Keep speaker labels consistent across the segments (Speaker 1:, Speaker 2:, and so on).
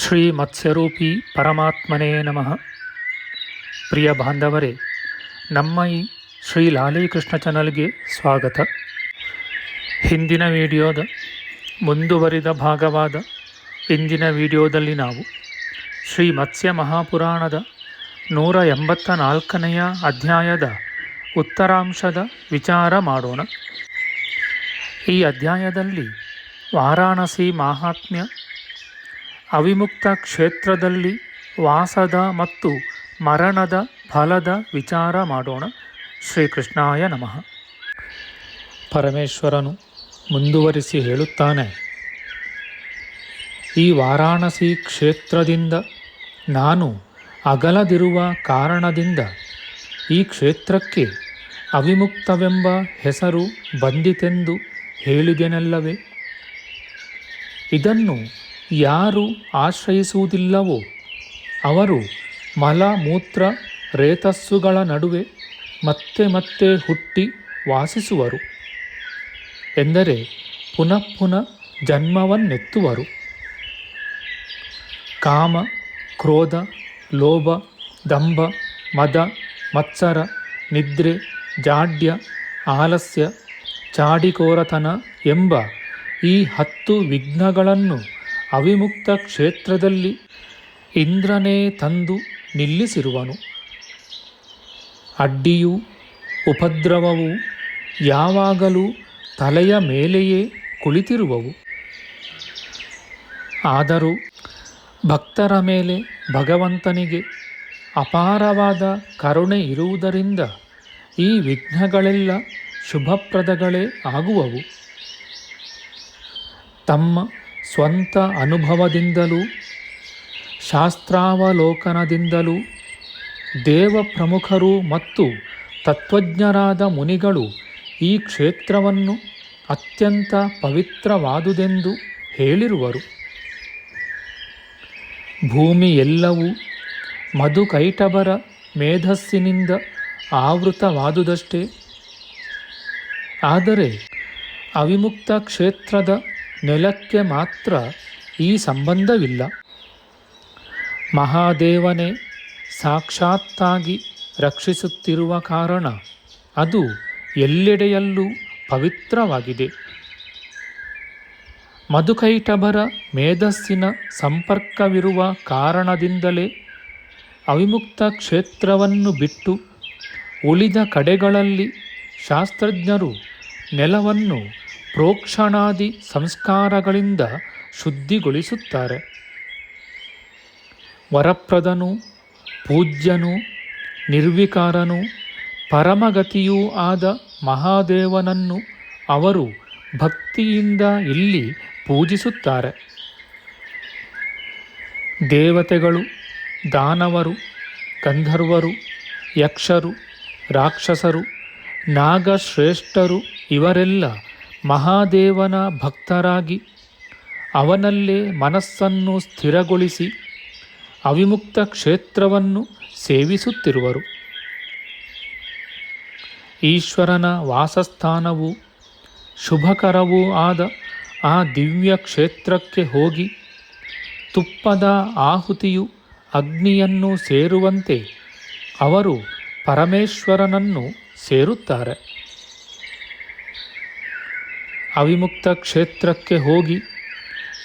Speaker 1: ಶ್ರೀ ಮತ್ಸ್ಯರೂಪಿ ಪರಮಾತ್ಮನೇ ನಮಃ. ಪ್ರಿಯ ಬಾಂಧವರೇ, ನಮ್ಮ ಈ ಶ್ರೀ ಲಾಲೀಕೃಷ್ಣ ಚಾನಲ್ಗೆ ಸ್ವಾಗತ. ಹಿಂದಿನ ವಿಡಿಯೋದ ಮುಂದುವರಿದ ಭಾಗವಾದ ಇಂದಿನ ವಿಡಿಯೋದಲ್ಲಿ ನಾವು ಶ್ರೀ ಮತ್ಸ್ಯ ಮಹಾಪುರಾಣದ ನೂರ ಎಂಬತ್ತ ನಾಲ್ಕನೆಯ ಅಧ್ಯಾಯದ ಉತ್ತರಾಂಶದ ವಿಚಾರ ಮಾಡೋಣ. ಈ ಅಧ್ಯಾಯದಲ್ಲಿ ವಾರಾಣಸಿ ಮಾಹಾತ್ಮ್ಯ ಅವಿಮುಕ್ತ ಕ್ಷೇತ್ರದಲ್ಲಿ ವಾಸದ ಮತ್ತು ಮರಣದ ಫಲದ ವಿಚಾರ ಮಾಡೋಣ. ಶ್ರೀಕೃಷ್ಣಾಯ ನಮಃ. ಪರಮೇಶ್ವರನು ಮುಂದುವರಿಸಿ ಹೇಳುತ್ತಾನೆ. ಈ ವಾರಾಣಸಿ ಕ್ಷೇತ್ರದಿಂದ ನಾನು ಅಗಲದಿರುವ ಕಾರಣದಿಂದ ಈ ಕ್ಷೇತ್ರಕ್ಕೆ ಅವಿಮುಕ್ತವೆಂಬ ಹೆಸರು ಬಂದಿತೆಂದು ಹೇಳಿದೆನಲ್ಲವೇ? ಇದನ್ನು ಯಾರು ಆಶ್ರಯಿಸುವುದಿಲ್ಲವೋ ಅವರು ಮಲ ಮೂತ್ರ ರೇತಸ್ಸುಗಳ ನಡುವೆ ಮತ್ತೆ ಮತ್ತೆ ಹುಟ್ಟಿ ವಾಸಿಸುವರು. ಎಂದರೆ ಪುನಃ ಪುನಃ ಜನ್ಮವನ್ನೆತ್ತುವರು. ಕಾಮ, ಕ್ರೋಧ, ಲೋಭ, ದಂಭ, ಮದ, ಮತ್ಸರ, ನಿದ್ರೆ, ಜಾಡ್ಯ, ಆಲಸ್ಯ, ಚಾಡಿಕೋರತನ ಎಂಬ ಈ ಹತ್ತು ವಿಘ್ನಗಳನ್ನು ಅವಿಮುಕ್ತ ಕ್ಷೇತ್ರದಲ್ಲಿ ಇಂದ್ರನೇ ತಂದು ನಿಲ್ಲಿಸಿರುವನು. ಅಡ್ಡಿಯೂ ಉಪದ್ರವವು ಯಾವಾಗಲೂ ತಲೆಯ ಮೇಲೆಯೇ ಕುಳಿತಿರುವವು. ಆದರೂ ಭಕ್ತರ ಮೇಲೆ ಭಗವಂತನಿಗೆ ಅಪಾರವಾದ ಕರುಣೆ ಇರುವುದರಿಂದ ಈ ವಿಘ್ನಗಳೆಲ್ಲ ಶುಭಪ್ರದಗಳೇ ಆಗುವವು. ತಮ್ಮ ಸ್ವಂತ ಅನುಭವದಿಂದಲೂ, ಶಾಸ್ತ್ರಾವಲೋಕನದಿಂದಲೂ ದೇವ ಪ್ರಮುಖರು ಮತ್ತು ತತ್ವಜ್ಞರಾದ ಮುನಿಗಳು ಈ ಕ್ಷೇತ್ರವನ್ನು ಅತ್ಯಂತ ಪವಿತ್ರವಾದುದೆಂದು ಹೇಳಿರುವರು. ಭೂಮಿ ಎಲ್ಲವೂ ಮಧುಕೈಟಬರ ಮೇಧಸ್ಸಿನಿಂದ ಆವೃತವಾದುದಷ್ಟೇ. ಆದರೆ ಅವಿಮುಕ್ತ ಕ್ಷೇತ್ರದ ನೆಲಕ್ಕೆ ಮಾತ್ರ ಈ ಸಂಬಂಧವಿಲ್ಲ. ಮಹಾದೇವನೇ, ಸಾಕ್ಷಾತ್ತಾಗಿ ರಕ್ಷಿಸುತ್ತಿರುವ ಕಾರಣ ಅದು ಎಲ್ಲೆಡೆಯಲ್ಲೂ ಪವಿತ್ರವಾಗಿದೆ. ಮಧುಕೈಟಭರ ಮೇಧಸ್ಸಿನ ಸಂಪರ್ಕವಿರುವ ಕಾರಣದಿಂದಲೇ ಅವಿಮುಕ್ತ ಕ್ಷೇತ್ರವನ್ನು ಬಿಟ್ಟು ಉಳಿದ ಕಡೆಗಳಲ್ಲಿ ಶಾಸ್ತ್ರಜ್ಞರು ನೆಲವನ್ನು ಪ್ರೋಕ್ಷಣಾದಿ ಸಂಸ್ಕಾರಗಳಿಂದ ಶುದ್ಧಿಗೊಳಿಸುತ್ತಾರೆ. ವರಪ್ರದನು, ಪೂಜ್ಯನು, ನಿರ್ವಿಕಾರನು, ಪರಮಗತಿಯೂ ಆದ ಮಹಾದೇವನನ್ನು ಅವರು ಭಕ್ತಿಯಿಂದ ಇಲ್ಲಿ ಪೂಜಿಸುತ್ತಾರೆ. ದೇವತೆಗಳು, ದಾನವರು, ಗಂಧರ್ವರು, ಯಕ್ಷರು, ರಾಕ್ಷಸರು, ನಾಗಶ್ರೇಷ್ಠರು ಇವರೆಲ್ಲ ಮಹಾದೇವನ ಭಕ್ತರಾಗಿ ಅವನಲ್ಲೇ ಮನಸ್ಸನ್ನು ಸ್ಥಿರಗೊಳಿಸಿ ಅವಿಮುಕ್ತ ಕ್ಷೇತ್ರವನ್ನು ಸೇವಿಸುತ್ತಿರುವರು. ಈಶ್ವರನ ವಾಸಸ್ಥಾನವು ಶುಭಕರವೂ ಆದ ಆ ದಿವ್ಯ ಕ್ಷೇತ್ರಕ್ಕೆ ಹೋಗಿ ತುಪ್ಪದ ಆಹುತಿಯು ಅಗ್ನಿಯನ್ನು ಸೇರುವಂತೆ ಅವರು ಪರಮೇಶ್ವರನನ್ನು ಸೇರುತ್ತಾರೆ. ಅವಿಮುಕ್ತ ಕ್ಷೇತ್ರಕ್ಕೆ ಹೋಗಿ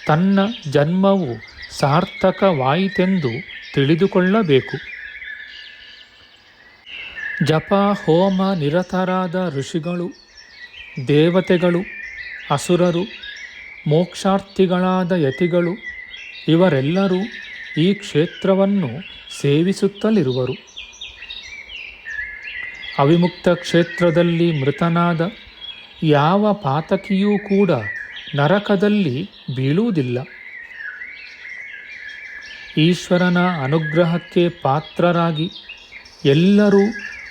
Speaker 1: ತನ್ನ ಜನ್ಮವು ಸಾರ್ಥಕವಾಯಿತೆಂದು ತಿಳಿದುಕೊಳ್ಳಬೇಕು. ಜಪ ಹೋಮ ನಿರತರಾದ ಋಷಿಗಳು, ದೇವತೆಗಳು, ಅಸುರರು, ಮೋಕ್ಷಾರ್ಥಿಗಳಾದ ಯತಿಗಳು, ಇವರೆಲ್ಲರೂ ಈ ಕ್ಷೇತ್ರವನ್ನು ಸೇವಿಸುತ್ತಲಿರುವರು. ಅವಿಮುಕ್ತ ಕ್ಷೇತ್ರದಲ್ಲಿ ಮೃತನಾದ ಯಾವ ಪಾತಕಿಯೂ ಕೂಡ ನರಕದಲ್ಲಿ ಬೀಳುವುದಿಲ್ಲ. ಈಶ್ವರನ ಅನುಗ್ರಹಕ್ಕೆ ಪಾತ್ರರಾಗಿ ಎಲ್ಲರೂ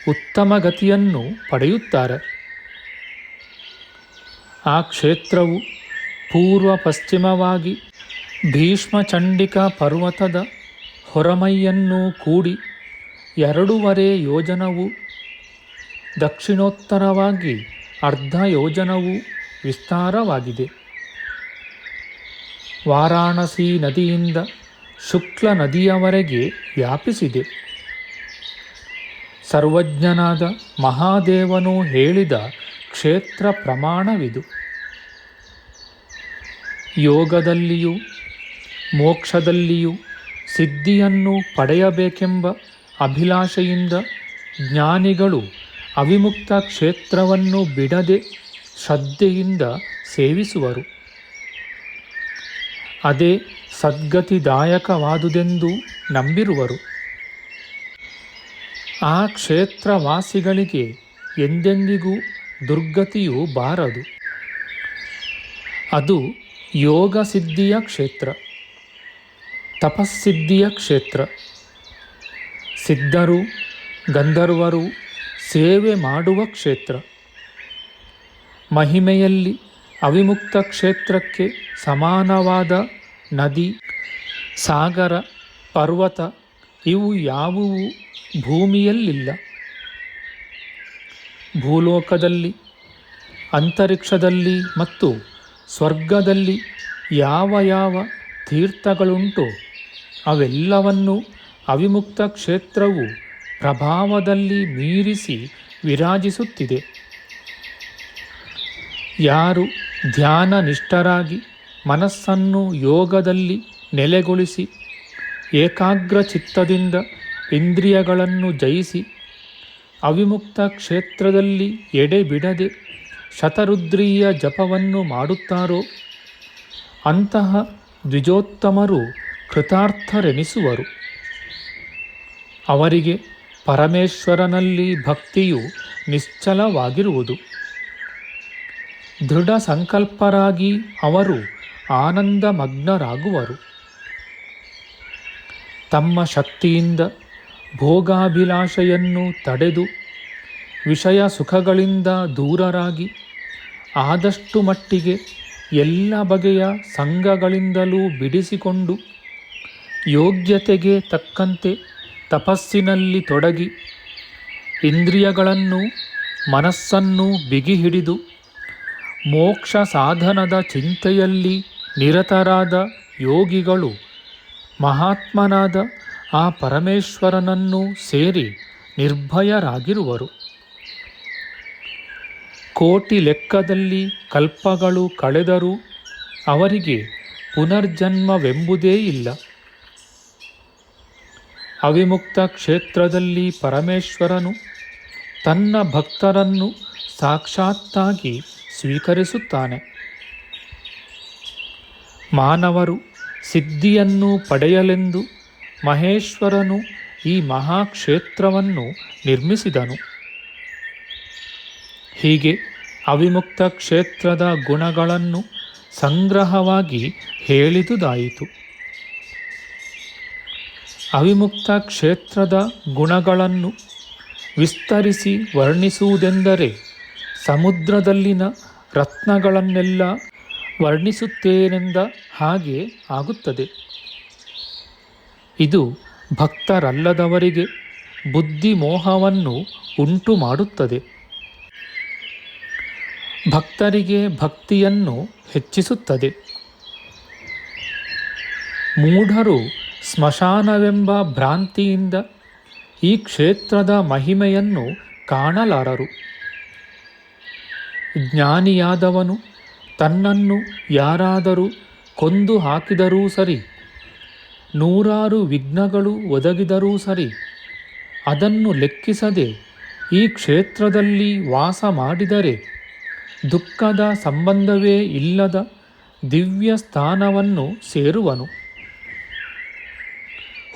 Speaker 1: ಉತ್ತಮ ಗತಿಯನ್ನು ಪಡೆಯುತ್ತಾರೆ. ಆ ಕ್ಷೇತ್ರವು ಪೂರ್ವ ಪಶ್ಚಿಮವಾಗಿ ಭೀಷ್ಮಚಂಡಿಕ ಪರ್ವತದ ಹೊರಮೈಯನ್ನು ಕೂಡಿ ಎರಡೂವರೆ ಯೋಜನವು ದಕ್ಷಿಣೋತ್ತರವಾಗಿ ಅರ್ಧ ಯೋಜನವು ವಿಸ್ತಾರವಾಗಿದೆ. ವಾರಾಣಸಿ ನದಿಯಿಂದ ಶುಕ್ಲ ನದಿಯವರೆಗೆ ವ್ಯಾಪಿಸಿದೆ. ಸರ್ವಜ್ಞನಾದ ಮಹಾದೇವನು ಹೇಳಿದ ಕ್ಷೇತ್ರ ಪ್ರಮಾಣವಿದು. ಯೋಗದಲ್ಲಿಯೂ ಮೋಕ್ಷದಲ್ಲಿಯೂ ಸಿದ್ಧಿಯನ್ನು ಪಡೆಯಬೇಕೆಂಬ ಅಭಿಲಾಷೆಯಿಂದ ಜ್ಞಾನಿಗಳು ಅವಿಮುಕ್ತ ಕ್ಷೇತ್ರವನ್ನು ಬಿಡದೆ ಶ್ರದ್ಧೆಯಿಂದ ಸೇವಿಸುವರು. ಅದೇ ಸದ್ಗತಿದಾಯಕವಾದುದೆಂದು ನಂಬಿರುವರು. ಆ ಕ್ಷೇತ್ರವಾಸಿಗಳಿಗೆ ಎಂದೆಂದಿಗೂ ದುರ್ಗತಿಯೂ ಬಾರದು. ಅದು ಯೋಗ ಸಿದ್ಧಿಯ ಕ್ಷೇತ್ರ, ತಪಸ್ಸಿದ್ಧಿಯ ಕ್ಷೇತ್ರ. ಸಿದ್ಧರು, ಗಂಧರ್ವರು ಸೇವೆ ಮಾಡುವ ಕ್ಷೇತ್ರ. ಮಹಿಮೆಯಲ್ಲಿ ಅವಿಮುಕ್ತ ಕ್ಷೇತ್ರಕ್ಕೆ ಸಮಾನವಾದ ನದಿ, ಸಾಗರ, ಪರ್ವತ ಇವು ಯಾವುವು ಭೂಮಿಯಲ್ಲಿಲ್ಲ. ಭೂಲೋಕದಲ್ಲಿ, ಅಂತರಿಕ್ಷದಲ್ಲಿ ಮತ್ತು ಸ್ವರ್ಗದಲ್ಲಿ ಯಾವ ಯಾವ ತೀರ್ಥಗಳುಂಟೋ ಅವೆಲ್ಲವನ್ನೂ ಅವಿಮುಕ್ತ ಕ್ಷೇತ್ರವು ಪ್ರಭಾವದಲ್ಲಿ ಮೀರಿಸಿ ವಿರಾಜಿಸುತ್ತಿದೆ. ಯಾರು ಧ್ಯಾನ ನಿಷ್ಠರಾಗಿ ಮನಸ್ಸನ್ನು ಯೋಗದಲ್ಲಿ ನೆಲೆಗೊಳಿಸಿ ಏಕಾಗ್ರ ಚಿತ್ತದಿಂದ ಇಂದ್ರಿಯಗಳನ್ನು ಜಯಿಸಿ, ಅವಿಮುಕ್ತ ಕ್ಷೇತ್ರದಲ್ಲಿ ಎಡೆಬಿಡದೆ ಶತರುದ್ರೀಯ ಜಪವನ್ನು ಮಾಡುತ್ತಾರೋ, ಅಂತಹ ದ್ವಿಜೋತ್ತಮರು ಕೃತಾರ್ಥರೆನಿಸುವರು. ಅವರಿಗೆ ಪರಮೇಶ್ವರನಲ್ಲಿ ಭಕ್ತಿಯು ನಿಶ್ಚಲವಾಗಿರುವುದು. ದೃಢ ಸಂಕಲ್ಪರಾಗಿ ಅವರು ಆನಂದಮಗ್ನರಾಗುವರು. ತಮ್ಮ ಶಕ್ತಿಯಿಂದ ಭೋಗಾಭಿಲಾಷೆಯನ್ನು ತಡೆದು ವಿಷಯ ಸುಖಗಳಿಂದ ದೂರರಾಗಿ ಆದಷ್ಟು ಮಟ್ಟಿಗೆ ಎಲ್ಲ ಬಗೆಯ ಸಂಘಗಳಿಂದಲೂ ಬಿಡಿಸಿಕೊಂಡು ಯೋಗ್ಯತೆಗೆ ತಕ್ಕಂತೆ ತಪಸ್ಸಿನಲ್ಲಿ ತೊಡಗಿ ಇಂದ್ರಿಯಗಳನ್ನು ಮನಸ್ಸನ್ನು ಬಿಗಿ ಹಿಡಿದು ಮೋಕ್ಷ ಸಾಧನದ ಚಿಂತೆಯಲ್ಲಿ ನಿರತರಾದ ಯೋಗಿಗಳು ಮಹಾತ್ಮನಾದ ಆ ಪರಮೇಶ್ವರನನ್ನು ಸೇರಿ ನಿರ್ಭಯರಾಗಿರುವರು. ಕೋಟಿ ಲೆಕ್ಕದಲ್ಲಿ ಕಲ್ಪಗಳು ಕಳೆದರೂ ಅವರಿಗೆ ಪುನರ್ಜನ್ಮವೆಂಬುದೇ ಇಲ್ಲ. ಅವಿಮುಕ್ತ ಕ್ಷೇತ್ರದಲ್ಲಿ ಪರಮೇಶ್ವರನು ತನ್ನ ಭಕ್ತರನ್ನು ಸಾಕ್ಷಾತ್ತಾಗಿ ಸ್ವೀಕರಿಸುತ್ತಾನೆ. ಮಾನವರು ಸಿದ್ಧಿಯನ್ನು ಪಡೆಯಲೆಂದು ಮಹೇಶ್ವರನು ಈ ಮಹಾಕ್ಷೇತ್ರವನ್ನು ನಿರ್ಮಿಸಿದನು. ಹೀಗೆ ಅವಿಮುಕ್ತ ಕ್ಷೇತ್ರದ ಗುಣಗಳನ್ನು ಸಂಗ್ರಹವಾಗಿ ಹೇಳಿದುದಾಯಿತು. ಅವಿಮುಕ್ತ ಕ್ಷೇತ್ರದ ಗುಣಗಳನ್ನು ವಿಸ್ತರಿಸಿ ವರ್ಣಿಸುವುದೆಂದರೆ ಸಮುದ್ರದಲ್ಲಿನ ರತ್ನಗಳನ್ನೆಲ್ಲ ವರ್ಣಿಸುತ್ತೇನೆಂದ ಹಾಗೆ ಆಗುತ್ತದೆ. ಇದು ಭಕ್ತರಲ್ಲದವರಿಗೆ ಬುದ್ಧಿಮೋಹವನ್ನು ಉಂಟು ಮಾಡುತ್ತದೆ ಭಕ್ತರಿಗೆ ಭಕ್ತಿಯನ್ನು ಹೆಚ್ಚಿಸುತ್ತದೆ. ಮೂಢರು ಸ್ಮಶಾನವೆಂಬ ಭ್ರಾಂತಿಯಿಂದ ಈ ಕ್ಷೇತ್ರದ ಮಹಿಮೆಯನ್ನು ಕಾಣಲಾರರು. ಜ್ಞಾನಿಯಾದವನು ತನ್ನನ್ನು ಯಾರಾದರೂ ಕೊಂದು ಹಾಕಿದರೂ ಸರಿ, ನೂರಾರು ವಿಘ್ನಗಳು ಒದಗಿದರೂ ಸರಿ, ಅದನ್ನು ಲೆಕ್ಕಿಸದೆ ಈ ಕ್ಷೇತ್ರದಲ್ಲಿ ವಾಸ ಮಾಡಿದರೆ ದುಃಖದ ಸಂಬಂಧವೇ ಇಲ್ಲದ ದಿವ್ಯ ಸ್ಥಾನವನ್ನು ಸೇರುವನು.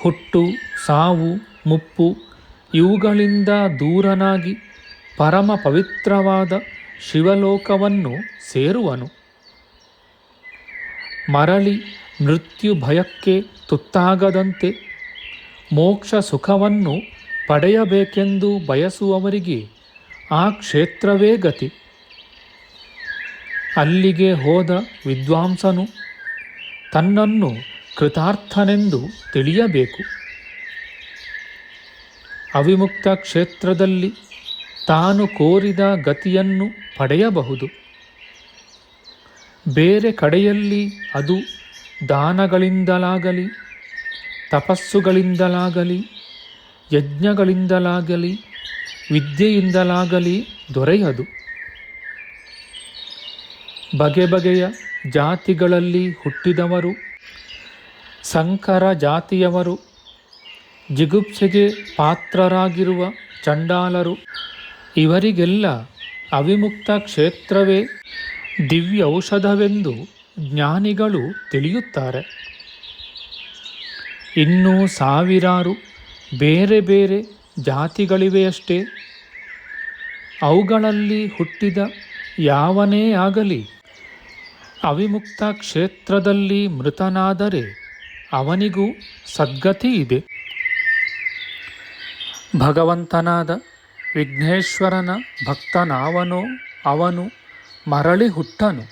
Speaker 1: ಹುಟ್ಟು, ಸಾವು, ಮುಪ್ಪು ಇವುಗಳಿಂದ ದೂರನಾಗಿ ಪರಮ ಪವಿತ್ರವಾದ ಶಿವಲೋಕವನ್ನು ಸೇರುವನು. ಮರಳಿ ಮೃತ್ಯು ಭಯಕ್ಕೆ ತುತ್ತಾಗದಂತೆ ಮೋಕ್ಷ ಸುಖವನ್ನು ಪಡೆಯಬೇಕೆಂದು ಬಯಸುವವರಿಗೆ ಆ ಕ್ಷೇತ್ರವೇ ಗತಿ. ಅಲ್ಲಿಗೆ ಹೋದ ವಿದ್ವಾಂಸನು ತನ್ನನ್ನು ಕೃತಾರ್ಥನೆಂದು ತಿಳಿಯಬೇಕು. ಅವಿಮುಕ್ತ ಕ್ಷೇತ್ರದಲ್ಲಿ ತಾನು ಕೋರಿದ ಗತಿಯನ್ನು ಪಡೆಯಬಹುದು. ಬೇರೆ ಕಡೆಯಲ್ಲಿ ಅದು ದಾನಗಳಿಂದಲಾಗಲಿ, ತಪಸ್ಸುಗಳಿಂದಲಾಗಲಿ, ಯಜ್ಞಗಳಿಂದಲಾಗಲಿ, ವಿದ್ಯೆಯಿಂದಲಾಗಲಿ ದೊರೆಯದು. ಬಗೆ ಬಗೆಯ ಜಾತಿಗಳಲ್ಲಿ ಹುಟ್ಟಿದವರು ಸಂಕರ ಜಾತಿಯವರು ಜಿಗುಪ್ಸೆಗೆ ಪಾತ್ರರಾಗಿರುವ ಚಂಡಾಲರು. ಇವರಿಗೆಲ್ಲ ಅವಿಮುಕ್ತ ಕ್ಷೇತ್ರವೇ. ದಿವ್ಯ ಔಷಧವೆಂದು ಜ್ಞಾನಿಗಳು ತಿಳಿಯುತ್ತಾರೆ. ಇನ್ನೂ ಸಾವಿರಾರು ಬೇರೆ ಬೇರೆ ಜಾತಿಗಳಿವೆಯಷ್ಟೇ ಅವುಗಳಲ್ಲಿ ಹುಟ್ಟಿದ ಯಾವನೇ ಆಗಲಿ ಅವಿಮುಕ್ತ ಕ್ಷೇತ್ರದಲ್ಲಿ ಮೃತನಾದರೆ ಅವನಿಗೂ ಸದ್ಗತಿ ಇದೆ. ಭಗವಂತನಾದ ವಿಘ್ನೇಶ್ವರನ ಭಕ್ತನಾವನೋ ಅವನು ಮರಳಿ ಹುಟ್ಟನು.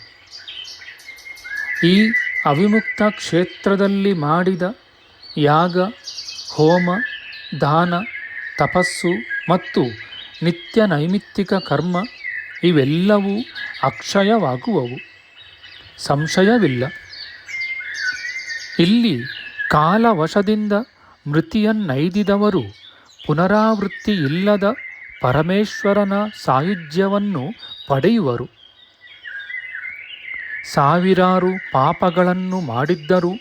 Speaker 1: ಈ ಅವಿಮುಕ್ತ ಕ್ಷೇತ್ರದಲ್ಲಿ ಮಾಡಿದ ಯಾಗ, ಹೋಮ, ದಾನ, ತಪಸ್ಸು ಮತ್ತು ನಿತ್ಯ ನೈಮಿತ್ತಿಕ ಕರ್ಮ ಇವೆಲ್ಲವೂ ಅಕ್ಷಯವಾಗುವವು. ಸಂಶಯವಿಲ್ಲ. ಇಲ್ಲಿ ಕಾಲವಶದಿಂದ ಮೃತಿಯನ್ನೈದಿದವರು ಪುನರಾವೃತ್ತಿ ಇಲ್ಲದ ಪರಮೇಶ್ವರನ ಸಾಯುಜ್ಯವನ್ನು ಪಡೆಯುವರು. ಸಾವಿರಾರು ಪಾಪಗಳನ್ನು ಮಾಡಿದ್ದರೂ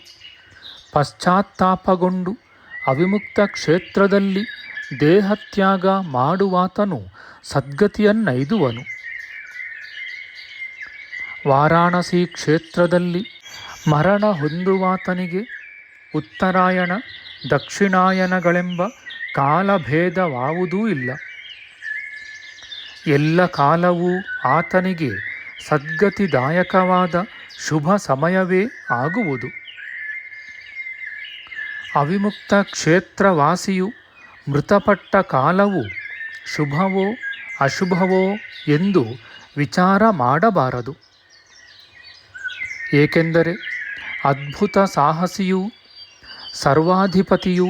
Speaker 1: ಪಶ್ಚಾತ್ತಾಪಗೊಂಡು ಅವಿಮುಕ್ತ ಕ್ಷೇತ್ರದಲ್ಲಿ ದೇಹತ್ಯಾಗ ಮಾಡುವಾತನು ಸದ್ಗತಿಯನ್ನೈದುವನು. ವಾರಾಣಸಿ ಕ್ಷೇತ್ರದಲ್ಲಿ ಮರಣ ಹೊಂದುವಾತನಿಗೆ ಉತ್ತರಾಯಣ, ದಕ್ಷಿಣಾಯನಗಳೆಂಬ ಕಾಲಭೇದವಾವುದೂ ಇಲ್ಲ. ಎಲ್ಲ ಕಾಲವೂ ಆತನಿಗೆ ಸದ್ಗತಿದಾಯಕವಾದ ಶುಭ ಸಮಯವೇ ಆಗುವುದು. ಅವಿಮುಕ್ತ ಕ್ಷೇತ್ರವಾಸಿಯು ಮೃತಪಟ್ಟ ಕಾಲವು ಶುಭವೋ ಅಶುಭವೋ ಎಂದು ವಿಚಾರ ಮಾಡಬಾರದು. ಏಕೆಂದರೆ ಅದ್ಭುತ ಸಾಹಸಿಯೂ, ಸರ್ವಾಧಿಪತಿಯೂ,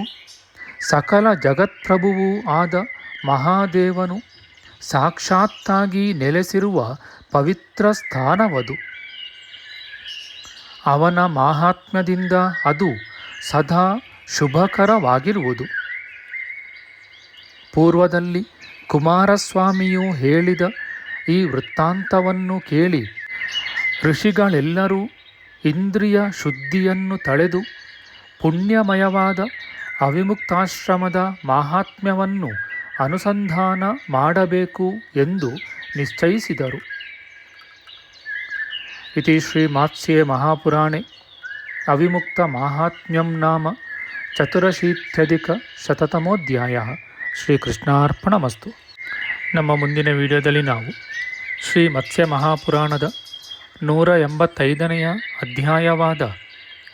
Speaker 1: ಸಕಲ ಜಗತ್ಪ್ರಭುವೂ ಆದ ಮಹಾದೇವನು ಸಾಕ್ಷಾತ್ತಾಗಿ ನೆಲೆಸಿರುವ ಪವಿತ್ರ ಸ್ಥಾನವದು. ಅವನ ಮಾಹಾತ್ಮ್ಯದಿಂದ ಅದು ಸದಾ ಶುಭಕರವಾಗಿರುವುದು. ಪೂರ್ವದಲ್ಲಿ ಕುಮಾರಸ್ವಾಮಿಯು ಹೇಳಿದ ಈ ವೃತ್ತಾಂತವನ್ನು ಕೇಳಿ ಋಷಿಗಳೆಲ್ಲರೂ ಇಂದ್ರಿಯ ಶುದ್ಧಿಯನ್ನು ತಳೆದು ಪುಣ್ಯಮಯವಾದ ಅವಿಮುಕ್ತಾಶ್ರಮದ ಮಾಹಾತ್ಮ್ಯವನ್ನು ಅನುಸಂಧಾನ ಮಾಡಬೇಕು ಎಂದು ನಿಶ್ಚಯಿಸಿದರು. ಇತಿ ಶ್ರೀಮಾತ್ಸ್ಯೆ ಮಹಾಪುರಾಣೆ. ಅವಿಮುಕ್ತ ಮಾಹಾತ್ಮ್ಯಂ ನಾಮ ಚತುರಶೀತ್ಯಧಿಕ ಶತತಮೋಧ್ಯಾಯ. ಶ್ರೀಕೃಷ್ಣಾರ್ಪಣಮಸ್ತು. ನಮ್ಮ ಮುಂದಿನ ವಿಡಿಯೋದಲ್ಲಿ ನಾವು ಶ್ರೀ ಮತ್ಸ್ಯ ಮಹಾಪುರಾಣದ ನೂರ ಎಂಬತ್ತೈದನೆಯ ಅಧ್ಯಾಯವಾದ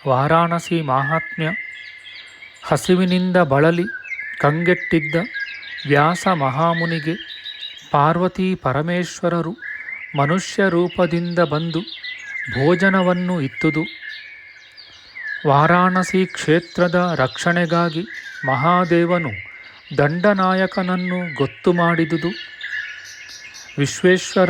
Speaker 1: ವಾರಾಣಸಿ ಮಾಹಾತ್ಮ್ಯ. ಹಸಿವಿನಿಂದ ಬಳಲಿ ಕಂಗೆಟ್ಟಿದ್ದ ವ್ಯಾಸ ಮಹಾಮುನಿಗೆ ಪಾರ್ವತಿ ಪರಮೇಶ್ವರರು ಮನುಷ್ಯ ರೂಪದಿಂದ ಬಂದು ಭೋಜನವನ್ನು ಇತ್ತುದು. ವಾರಾಣಸಿ ಕ್ಷೇತ್ರದ ರಕ್ಷಣೆಗಾಗಿ ಮಹಾದೇವನು ದಂಡನಾಯಕನನ್ನು ಗೊತ್ತು ಮಾಡಿದುದು. ವಿಶ್ವೇಶ್ವರ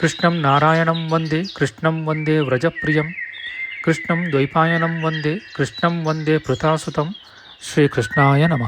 Speaker 1: కృష్ణం నారాయణం వందే కృష్ణం వందే వ్రజప్రియం కృష్ణం ద్వైపాయనం వందే కృష్ణం వందే పృథాసుతం శ్రీకృష్ణాయ నమ.